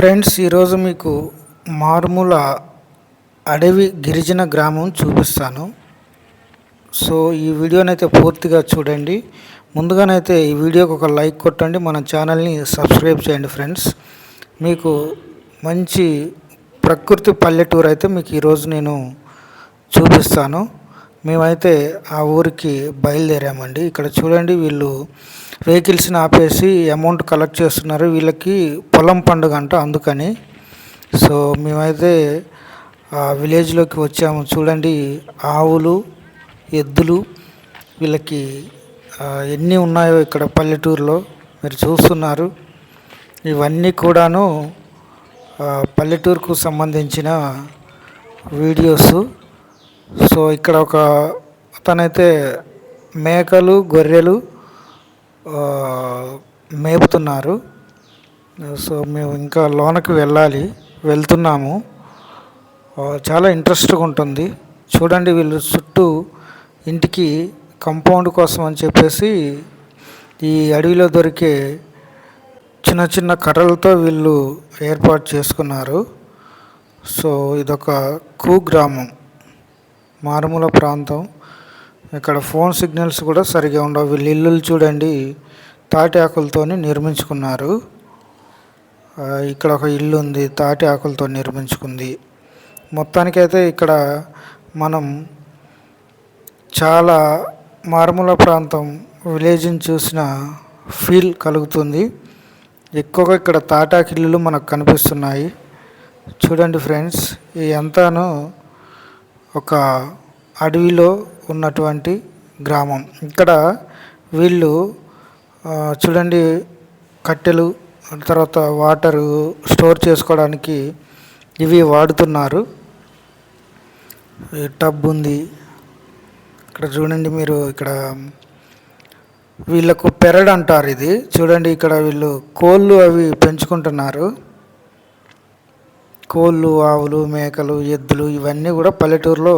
Friends ఈరోజు మీకు మారుమూల అడవి గిరిజన గ్రామం చూపిస్తాను. సో ఈ వీడియోనైతే పూర్తిగా చూడండి. ముందుగానైతే ఈ వీడియోకి ఒక లైక్ కొట్టండి. మన ఛానల్ని సబ్స్క్రైబ్ చేయండి ఫ్రెండ్స్. మీకు మంచి ప్రకృతి పల్లెటూరు అయితే మీకు ఈరోజు నేను చూపిస్తాను. మేమైతే ఆ ఊరికి బయలుదేరామండి. ఇక్కడ చూడండి వీళ్ళు వెహికల్స్ని ఆపేసి అమౌంట్ కలెక్ట్ చేస్తున్నారు. వీళ్ళకి పొలం పండుగ అంట అందుకని. సో మేమైతే ఆ విలేజ్లోకి వచ్చాము. చూడండి ఆవులు ఎద్దులు వీళ్ళకి ఎన్ని ఉన్నాయో ఇక్కడ పల్లెటూరులో మీరు చూస్తున్నారు. ఇవన్నీ కూడాను పల్లెటూరుకు సంబంధించిన వీడియోస్. సో ఇక్కడ ఒక అతనైతే మేకలు గొర్రెలు మేపుతున్నారు. సో మేము ఇంకా లోనకి వెళ్ళాలి వెళ్తున్నాము. చాలా ఇంట్రెస్ట్గా ఉంటుంది. చూడండి వీళ్ళు చుట్టూ ఇంటికి కంపౌండ్ కోసం అని చెప్పేసి ఈ అడవిలో దొరికే చిన్న చిన్న కర్రలతో వీళ్ళు ఏర్పాటు చేసుకున్నారు. సో ఇదొక కూ గ్రామం. మారుమూల ప్రాంతం. ఇక్కడ ఫోన్ సిగ్నల్స్ కూడా సరిగా ఉండవు. వీళ్ళ ఇల్లులు చూడండి తాటి ఆకులతో నిర్మించుకున్నారు. ఇక్కడ ఒక ఇల్లు ఉంది తాటి ఆకులతో నిర్మించుకుంది. మొత్తానికైతే ఇక్కడ మనం చాలా మారుమూల ప్రాంతం విలేజ్ని చూసిన ఫీల్ కలుగుతుంది. ఎక్కువగా ఇక్కడ తాటాకిల్లులు మనకు కనిపిస్తున్నాయి. చూడండి ఫ్రెండ్స్ ఈ అంతాను ఒక అడవిలో ఉన్నటువంటి గ్రామం. ఇక్కడ వీళ్ళు చూడండి కట్టెలు తర్వాత వాటరు స్టోర్ చేసుకోవడానికి ఇవి వాడుతున్నారు. టబ్ ఉంది. ఇక్కడ చూడండి మీరు ఇక్కడ వీళ్ళకు పెరడ్ అంటారు ఇది. చూడండి ఇక్కడ వీళ్ళు కోళ్ళు అవి పెంచుకుంటున్నారు. కోళ్ళు ఆవులు మేకలు ఎద్దులు ఇవన్నీ కూడా పల్లెటూరులో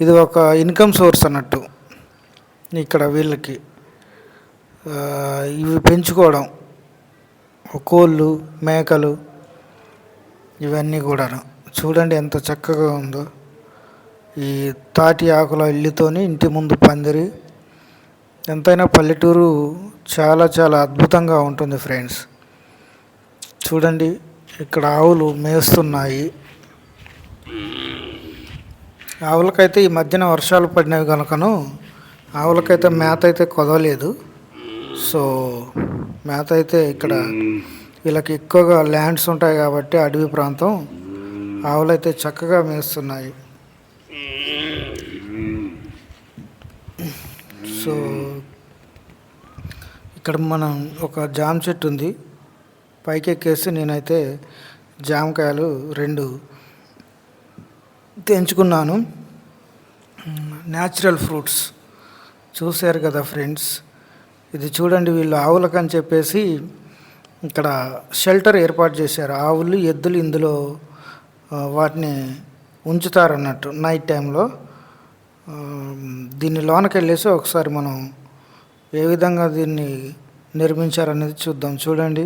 ఇది ఒక ఇన్కమ్ సోర్స్ అన్నట్టు ఇక్కడ వీళ్ళకి. ఇవి పెంచుకోవడం. కోళ్ళు మేకలు ఇవన్నీ కూడాను. చూడండి ఎంత చక్కగా ఉందో. ఈ తాటి ఆకుల ఇల్లుతోని ఇంటి ముందు పందిరి. ఎంతైనా పల్లెటూరు చాలా చాలా అద్భుతంగా ఉంటుంది ఫ్రెండ్స్. చూడండి. ఇక్కడ ఆవులు మేస్తున్నాయి. ఆవులకైతే ఈ మధ్యన వర్షాలు పడినవి కనుకను ఆవులకైతే మేత అయితే కొదవలేదు. సో మేత అయితే ఇక్కడ వీళ్ళకి ఎక్కువగా ల్యాండ్స్ ఉంటాయి కాబట్టి అడవి ప్రాంతం ఆవులైతే చక్కగా మేస్తున్నాయి. సో ఇక్కడ మనం ఒక జామ చెట్టు ఉంది. పైకెక్కేసి నేనైతే జామకాయలు రెండు తెంచుకున్నాను. Natural fruits. చూశారు కదా ఫ్రెండ్స్. ఇది చూడండి వీళ్ళు ఆవులకని చెప్పేసి ఇక్కడ షెల్టర్ ఏర్పాటు చేశారు. ఆవులు ఎద్దులు ఇందులో వాటిని ఉంచుతారన్నట్టు నైట్ టైంలో. దీన్ని లోనకి వెళ్ళేసి ఒకసారి మనం ఏ విధంగా దీన్ని నిర్మించారనేది చూద్దాం. చూడండి.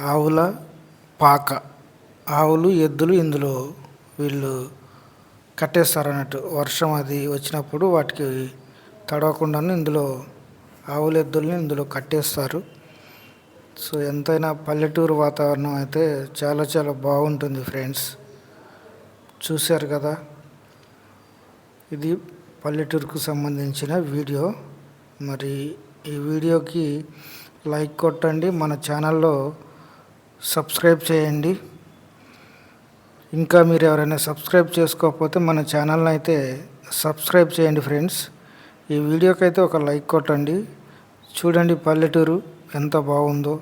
ఆవుల పాక. ఆవులు ఎద్దులు ఇందులో వీళ్ళు కట్టేస్తారు అన్నట్టు వర్షం అది వచ్చినప్పుడు వాటికి తడవకుండాను ఇందులో ఆవులు ఎద్దుల్ని ఇందులో కట్టేస్తారు. సో ఎంతైనా పల్లెటూరు వాతావరణం అయితే చాలా చాలా బాగుంటుంది ఫ్రెండ్స్. చూశారు కదా? ఇది పల్లెటూరుకు సంబంధించిన వీడియో. మరి ఈ వీడియోకి లైక్ కొట్టండి. మన ఛానల్లో సబ్స్క్రైబ్ చేయండి. ఇంకా మీరు ఎవరైనా సబ్స్క్రైబ్ చేసుకోకపోతే మన ఛానల్ని అయితే సబ్స్క్రైబ్ చేయండి ఫ్రెండ్స్. ఈ వీడియోకి అయితే ఒక లైక్ కొట్టండి. చూడండి పల్లెటూరు ఎంత బాగుందో.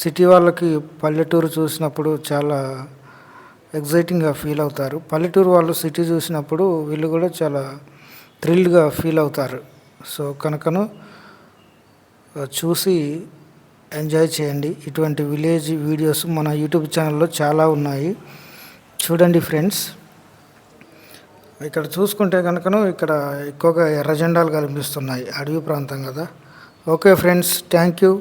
సిటీ వాళ్ళకి పల్లెటూరు చూసినప్పుడు చాలా ఎగ్జైటింగ్గా ఫీల్ అవుతారు. పల్లెటూరు వాళ్ళు సిటీ చూసినప్పుడు వీళ్ళు కూడా చాలా థ్రిల్డ్గా ఫీల్ అవుతారు. సో కనుకను చూసి ఎంజాయ్ చేయండి. ఇటువంటి విలేజ్ వీడియోస్ మన యూట్యూబ్ ఛానల్లో చాలా ఉన్నాయి. చూడండి ఫ్రెండ్స్. ఇక్కడ చూసుకుంటే కనుకను ఇక్కడ ఎక్కువగా ఎర్రజెండాలు కనిపిస్తున్నాయి. అడవి ప్రాంతం కదా. Okay friends. Thank you.